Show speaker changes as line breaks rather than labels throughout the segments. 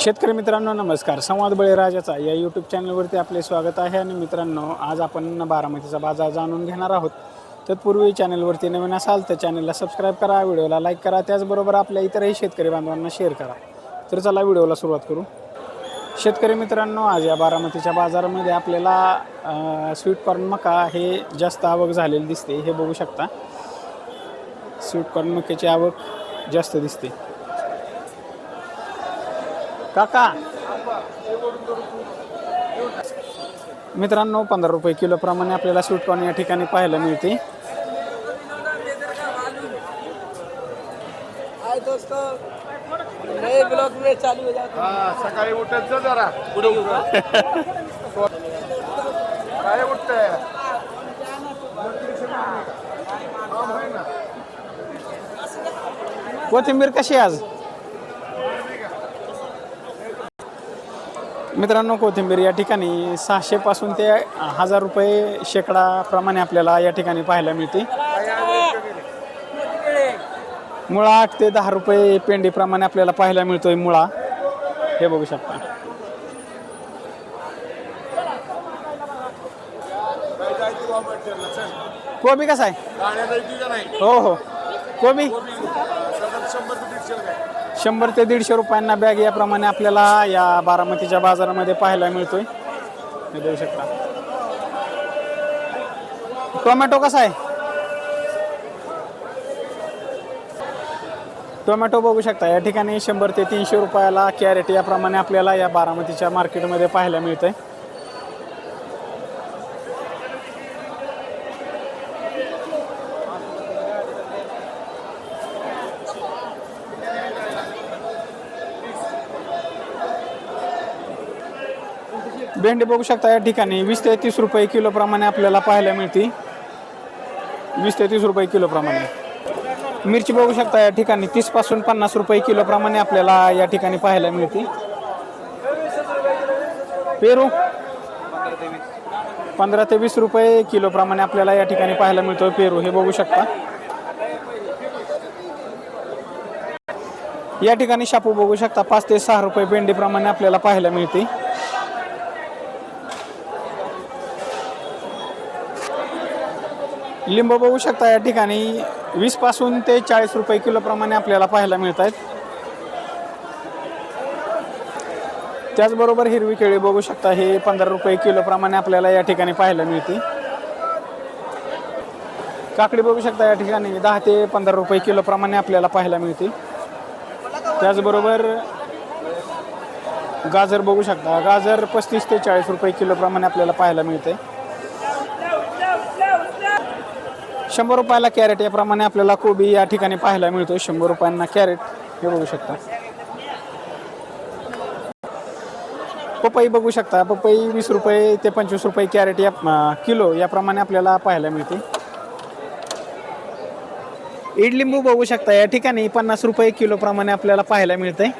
शेतकरी मित्रांनो नमस्कार. संवाद बळीराजाचा या यूट्यूब चॅनलवरती आपले स्वागत आहे. आणि मित्रांनो आज आपण बारामतीचा बाजार जाणून घेणार आहोत. तत्पूर्वी चॅनलवरती नवीन असाल तर चॅनलला सबस्क्राईब करा व्हिडिओला लाईक करा. त्याचबरोबर आपल्या इतरही शेतकरी बांधवांना शेअर करा. तर चला व्हिडिओला सुरुवात करू. शेतकरी मित्रांनो आज या बारामतीच्या बाजारामध्ये आपल्याला स्वीट कॉर्न मका हे जास्त आवक झालेली दिसते. हे बघू शकता. स्वीट कॉर्न मक्याची आवक जास्त दिसते. काका. मित्रांनो पंधरा रुपये किलो प्रमाणे आपल्याला स्वीट कॉर्न या ठिकाणी पाहायला मिळते.
हाय दोस्तों नए ब्लॉग में चालू हो जाता
सकाळी उठत जा जरा. पुढे काय उठतंय?
कोथिंबीर कशी आज? मित्रांनो कोथिंबीर या ठिकाणी सहाशे पासून ते हजार रुपये शेकडा प्रमाणे आपल्याला या ठिकाणी पाहायला मिळते. मुळा आठ ते दहा रुपये पेंडीप्रमाणे आपल्याला पाहायला मिळतोय मुळा. हे बघू शकता. कोबी कसा आहे. हो हो. कोबी
सतत शंभर ते दीडशे रुपये
शंभर ते दीडशे रुपयांना बॅग याप्रमाणे आपल्याला या बारामतीच्या बाजारामध्ये पाहायला मिळतोय. हे देऊ शकता. टोमॅटो कसा आहे? टोमॅटो बघू शकता. या ठिकाणी शंभर ते तीनशे रुपयाला कॅरेट याप्रमाणे आपल्याला या बारामतीच्या मार्केटमध्ये पाहायला मिळतंय. भेंडी बघू शकता या ठिकाणी. वीस ते तीस रुपये किलो प्रमाणे आपल्याला पाहायला मिळते. वीस ते तीस रुपये किलो प्रमाणे. मिरची बघू शकता या ठिकाणी. तीसपासून पन्नास रुपये किलो प्रमाणे आपल्याला या ठिकाणी पाहायला मिळते. पेरू? पंधरा ते वीस रुपये किलो प्रमाणे आपल्याला या ठिकाणी पाहायला मिळतो पेरू. हे बघू शकता. या ठिकाणी शापू बघू शकता. पाच ते सहा रुपये भेंडीप्रमाणे आपल्याला पाहायला मिळते. लिंबू बघू शकता या ठिकाणी. वीसपासून ते चाळीस रुपये किलोप्रमाणे आपल्याला पाहायला मिळत आहेत त्याचबरोबर हिरवी केळी बघू शकता हे पंधरा रुपये किलोप्रमाणे आपल्याला या ठिकाणी पाहायला मिळते. काकडी बघू शकता या ठिकाणी दहा ते पंधरा रुपये किलोप्रमाणे आपल्याला पाहायला मिळते त्याचबरोबर गाजर बघू शकता गाजर पस्तीस ते चाळीस रुपये किलोप्रमाणे आपल्याला पाहायला मिळते. शंभर रुपयाला कॅरेट याप्रमाणे आपल्याला कोबी या ठिकाणी पाहायला मिळतो. शंभर रुपयांना कॅरेट हे बघू शकता. पपई बघू शकता. पपई वीस रुपये ते पंचवीस रुपये कॅरेट या किलो याप्रमाणे आपल्याला पाहायला मिळते. इडलिंबू बघू शकता. या ठिकाणी पन्नास रुपये किलो प्रमाणे आपल्याला पाहायला मिळते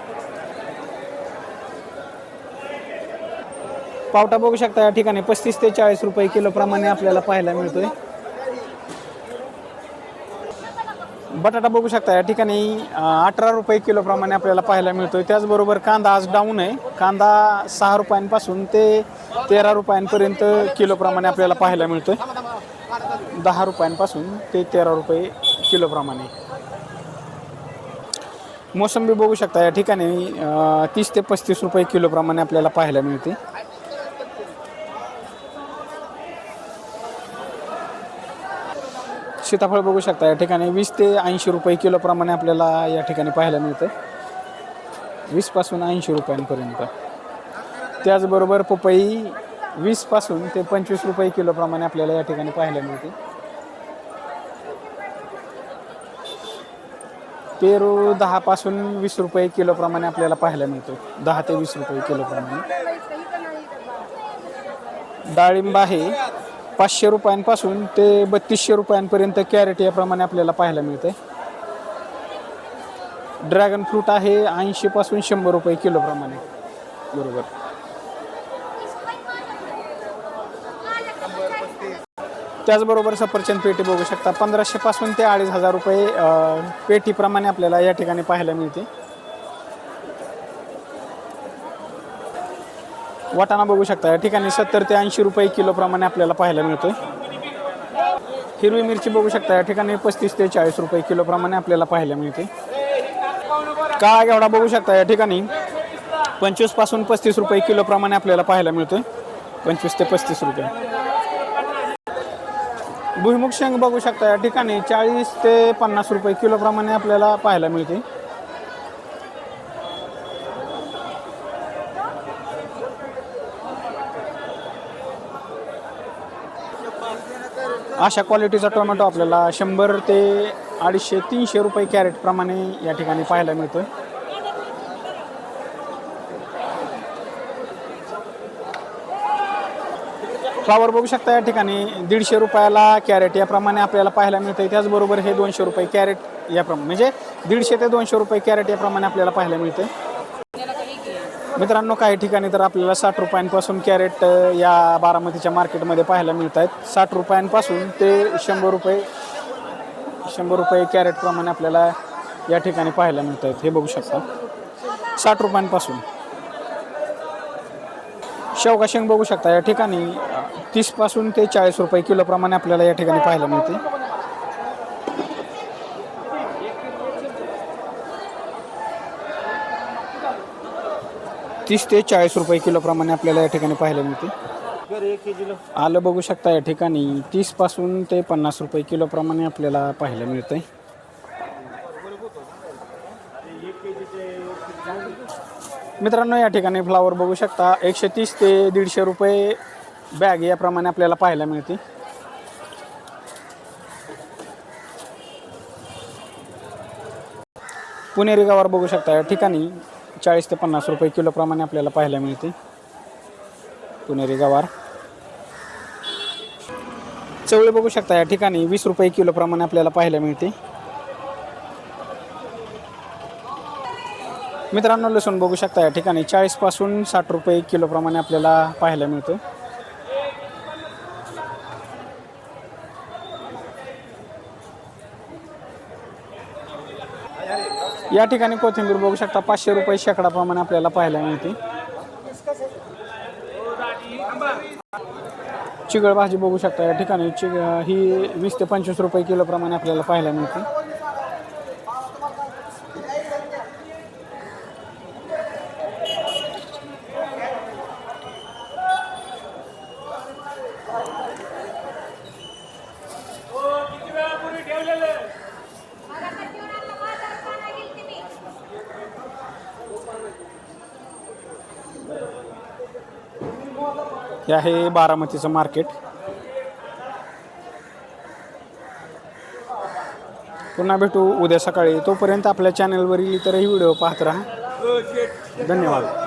पावटा बघू शकता. या ठिकाणी पस्तीस ते चाळीस रुपये किलो प्रमाणे आपल्याला पाहायला मिळतोय. बटाटा बघू शकता या ठिकाणी अठरा रुपये किलोप्रमाणे आपल्याला पाहायला मिळतोय. त्याचबरोबर कांदा आज डाऊन आहे. कांदा सहा रुपयांपासून ते तेरा रुपयांपर्यंत किलोप्रमाणे आपल्याला पाहायला मिळतोय. दहा रुपयांपासून ते तेरा रुपये किलोप्रमाणे मोसंबी बघू शकता या ठिकाणी तीस ते पस्तीस रुपये किलोप्रमाणे आपल्याला पाहायला मिळते. सीताफळ बघू शकता. या ठिकाणी वीस ते ऐंशी रुपये किलोप्रमाणे आपल्याला या ठिकाणी पाहायला मिळतं वीसपासून ऐंशी रुपयांपर्यंत. त्याचबरोबर पपई वीसपासून ते पंचवीस रुपये किलोप्रमाणे आपल्याला या ठिकाणी पाहायला मिळते पेरू दहापासून वीस रुपये किलोप्रमाणे आपल्याला पाहायला मिळतो दहा ते वीस रुपये किलोप्रमाणे डाळिंब आहे. पाचशे रुपयांपासून ते बत्तीसशे रुपयांपर्यंत कॅरेट याप्रमाणे आपल्याला पाहायला मिळते ड्रॅगन फ्रूट आहे ऐंशी पासून शंभर रुपये किलो प्रमाणे. बरोबर. त्याचबरोबर सफरचंद पेटी बघू शकता. पंधराशे पासून ते अडीच हजार रुपये पेटीप्रमाणे आपल्याला या ठिकाणी पाहायला मिळते. वाटाणा बघू शकता. या ठिकाणी सत्तर ते ऐंशी रुपये किलोप्रमाणे आपल्याला पाहायला मिळतोय. हिरवी मिरची बघू शकता. या ठिकाणी पस्तीस ते चाळीस रुपये किलोप्रमाणे आपल्याला पाहायला मिळते काळा घेवडा बघू शकता. या ठिकाणी पंचवीसपासून पस्तीस रुपये किलोप्रमाणे आपल्याला पाहायला मिळतोय. पंचवीस ते पस्तीस रुपये. भुईमुग शेंग बघू शकता. या ठिकाणी चाळीस ते पन्नास रुपये किलोप्रमाणे आपल्याला पाहायला मिळते अशा क्वालिटीचा टोमॅटो आपल्याला शंभर ते अडीचशे तीनशे रुपये कॅरेटप्रमाणे या ठिकाणी पाहायला मिळतो फ्लावर बघू शकता या ठिकाणी दीडशे रुपयाला कॅरेट याप्रमाणे आपल्याला पाहायला मिळतं त्याचबरोबर हे दोनशे रुपये कॅरेट याप्रमाणे म्हणजे दीडशे ते दोनशे रुपये कॅरेट याप्रमाणे आपल्याला पाहायला मिळतं मित्रांनो काही ठिकाणी तर आपल्याला साठ रुपयांपासून कॅरेट या बारामतीच्या मार्केटमध्ये पाहायला मिळत आहेत साठ रुपयांपासून ते शंभर रुपये शंभर रुपये कॅरेटप्रमाणे आपल्याला या ठिकाणी पाहायला मिळत आहेत हे बघू शकता. साठ रुपयांपासून. शेवगा शेंग बघू शकता. या ठिकाणी तीसपासून ते चाळीस रुपये किलोप्रमाणे आपल्याला या ठिकाणी पाहायला मिळते. तीस ते चाळीस रुपये किलोप्रमाणे आपल्याला या ठिकाणी पाहायला मिळते. आलं बघू शकता या ठिकाणी. तीसपासून ते पन्नास रुपये किलोप्रमाणे आपल्याला पाहायला मिळतंय. मित्रांनो या ठिकाणी फ्लावर बघू शकता. एकशे तीस ते दीडशे रुपये बॅग याप्रमाणे आपल्याला पाहायला मिळते. पुणेरी गावावर बघू शकता या ठिकाणी. चाळीस ते पन्नास रुपये किलोप्रमाणे आपल्याला पाहायला मिळते. पुणेरी गवार. चवळे बघू शकता या ठिकाणी वीस रुपये किलोप्रमाणे आपल्याला पाहायला मिळते. मित्रांनो लसूण बघू शकता या ठिकाणी चाळीसपासून साठ रुपये किलोप्रमाणे आपल्याला पाहायला मिळतं. या ठिकाणी कोथिंबीर बघू शकता पाचशे रुपये शेकडाप्रमाणे आपल्याला पाहायला मिळते. चिगळ भाजी बघू शकता या ठिकाणी चिग ही वीस ते पंचवीस रुपये किलोप्रमाणे आपल्याला पाहायला मिळते. हे आहे बारामतीचं मार्केट. पुन्हा भेटू उद्या सकाळी. तोपर्यंत आपल्या चॅनलवरील इतरही व्हिडिओ पाहत राहा. धन्यवाद.